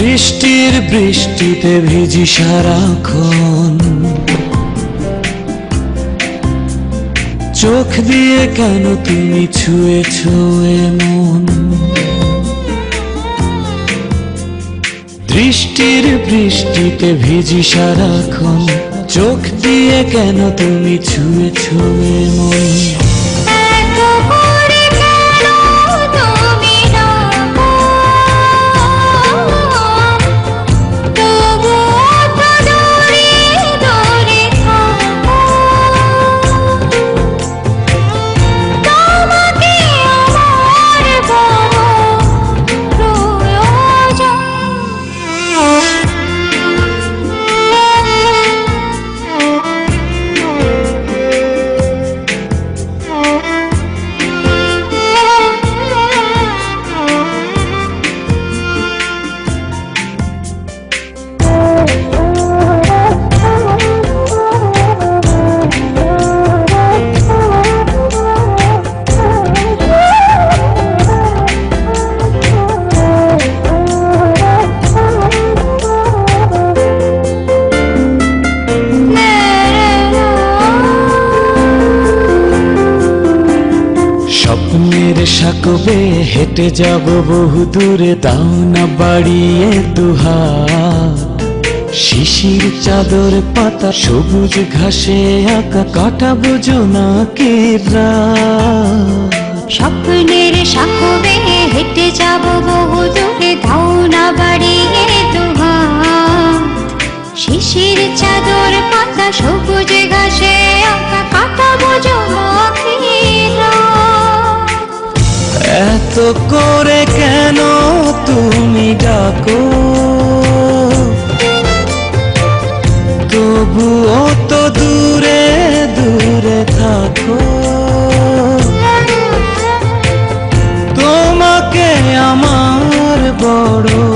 দৃষ্টির বৃষ্টিতে ভিজি সারাক্ষণ। চোখ দিয়ে কেন তুমি ছুঁয়ে ছুঁয়ে মন? দৃষ্টির বৃষ্টিতে ভিজি সারাক্ষণ। চোখ দিয়ে কেন তুমি ছুঁয়ে ছুঁয়ে মন? স্বপ্নের সাকবে, হেঁটে যাব বহু দূরে, দাও না বাড়িয়ে দুহাত। শিশির চাদর পাতা, সবুজ ঘাসে আঁকা, কাটাবো জোনাকে স্বপ্নের সাকবে, হেঁটে যাব বহু দূরে ধাও না বাড়িয়ে দুহাত। শিশির চাদর পাতা, সবুজ ঘাসে আঁকা, কাটাবো জমাখির করে কেন তুমি ডাকো? তবুও তো দূরে দূরে থাকো। তোমাকে আমার বড়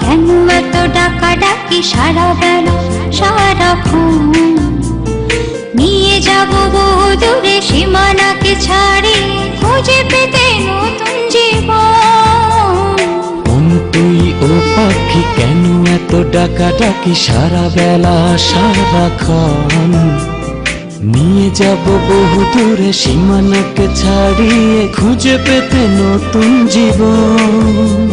কেন এত ডাকা ডাকি সারা বেলা সারাক্ষণ নিয়ে যাব বহু দূরে সীমানাকে ছাড়ি, খুঁজে পেতে নতুন জীবন। তুই ও পাখি কেন এত ডাকা ডাকি সারা বেলা সারাক্ষণ নিয়ে যাব বহু দূরে সীমানাকে ছাড়িয়ে, খুঁজে পেতে নতুন জীবন।